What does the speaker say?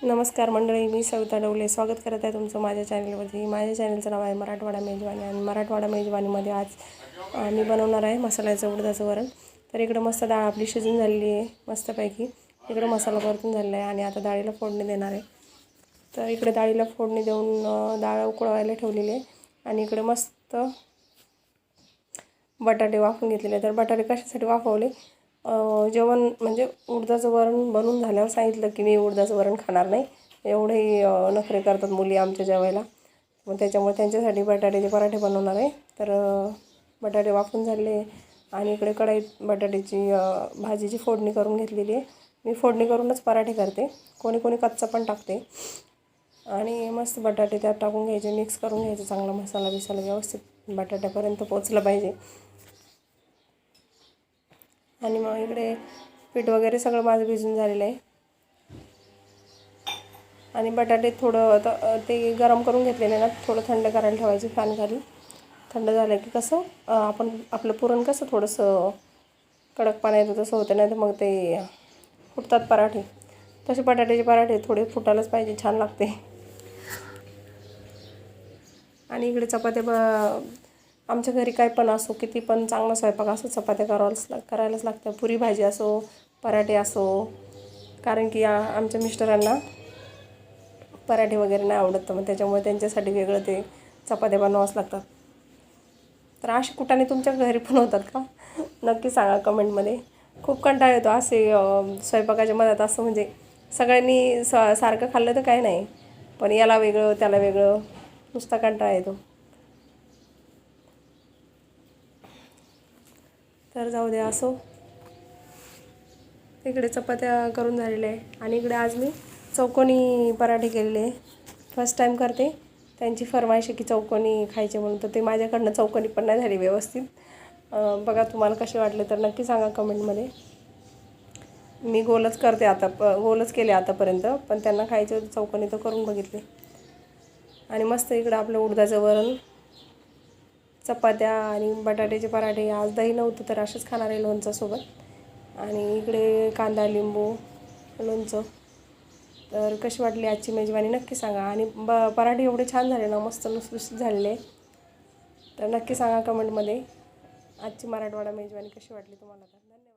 नमस्कार मंडळी मी सविता डवले स्वागत करत आहे तुमचं माझ्या चॅनलवरती. माझ्या चॅनलचं नाव आहे मराठवाडा मेजवानी आणि मराठवाडा मेजवानीमध्ये आज मी बनवणार आहे मसाल्याचं उडदाचं वरण. तर इकडं मस्त डाळ आपली शिजून झालेली आहे मस्तपैकी. इकडं मसाला परतून झालेला आहे आणि आता डाळीला फोडणी देणार आहे. तर इकडे डाळीला फोडणी देऊन डाळ उकळवायला ठेवलेली आहे आणि इकडे मस्त बटाटे वाफून घेतलेले तर बटाटे कशासाठी वाफवले जेवण म्हणजे उडदाचं वरण बनवून झाल्यावर सांगितलं की मी उडदाचं वरण खाणार नाही. एवढेही नखरे करतात मुली आमच्या जेवायला. मग त्याच्यामुळे त्यांच्यासाठी बटाट्याचे पराठे बनवणार आहे. तर बटाटे वाफून झाले आणि इकडे कढाईत बटाट्याची भाजीची फोडणी करून घेतलेली आहे. मी फोडणी करूनच पराठे करते. कोणी कोणी कच्चा पण टाकते. आणि मस्त बटाटे त्यात टाकून घ्यायचे मिक्स करून घ्यायचं. चांगला मसाला बिसाला व्यवस्थित बटाट्यापर्यंत पोचला पाहिजे. आणि मग इकडे पीठ वगैरे सगळं माझं भिजून झालेलं आहे. आणि बटाटे थोडं ते गरम करून घेतलेले ना थोडं थंड करायला ठेवायचे फॅन खाली. थंड झालं की कसं आपण आपलं पुरण कसं थोडंसं कडक पाणी येतं तसं होतं नाही तर मग ते फुटतात पराठे. तसे बटाट्याचे पराठे थोडे फुटायलाच पाहिजे छान लागते. आणि इकडे चपात्या ब आमच्या घरी काय पण असो किती पण चांगला स्वयंपाक असो चपात्या करावंच लाग करायलाच लागतं. पुरी भाजी असो पराठे असो. कारण की आमच्या मिस्टरांना पराठे वगैरे नाही आवडत तर मग त्याच्यामुळे त्यांच्यासाठी वेगळं ते चपात्या बनवावंच लागतात. तर असे कुठाने तुमच्या घरी पण होतात का? नक्की सांगा कमेंटमध्ये. खूप कंटाळा येतो असे स्वयंपाकाच्या मधात असं म्हणजे सगळ्यांनी स सारखं खाल्लं तर काय नाही पण याला वेगळं त्याला वेगळं नुसता कंटाळा येतो. तर जाऊ द्या असो. इकडे चपात्या करून झालेल्या आहे. आणि इकडे आज मी चौकोनी पराठे केलेले फर्स्ट टाईम करते. त्यांची फरमाईश आहे की चौकोनी खायचे म्हणून. तर ते माझ्याकडनं चौकोनी पण नाही झाली व्यवस्थित. बघा तुम्हाला कसे वाटले तर नक्की सांगा कमेंटमध्ये. मी गोलच करते आता प गोलच केले आतापर्यंत. पण त्यांना खायचे होते चौकोनी तर करून बघितले. आणि मस्त इकडं आपलं उडदाचं वरण. चपात्या आणि बटाट्याचे पराठे. आज दही नव्हतं तर असेच खाणार आहे लोणचासोबत आणि इकडे कांदा लिंबू लोणचं. तर कशी वाटली आजची मेजवानी? नक्की सांगा. आणि ब पराठे एवढे छान झाले ना मस्त नुसलुसत झालेले. तर नक्की सांगा कमेंटमध्ये आजची मराठवाडा मेजवानी कशी वाटली तुम्हाला? धन्यवाद.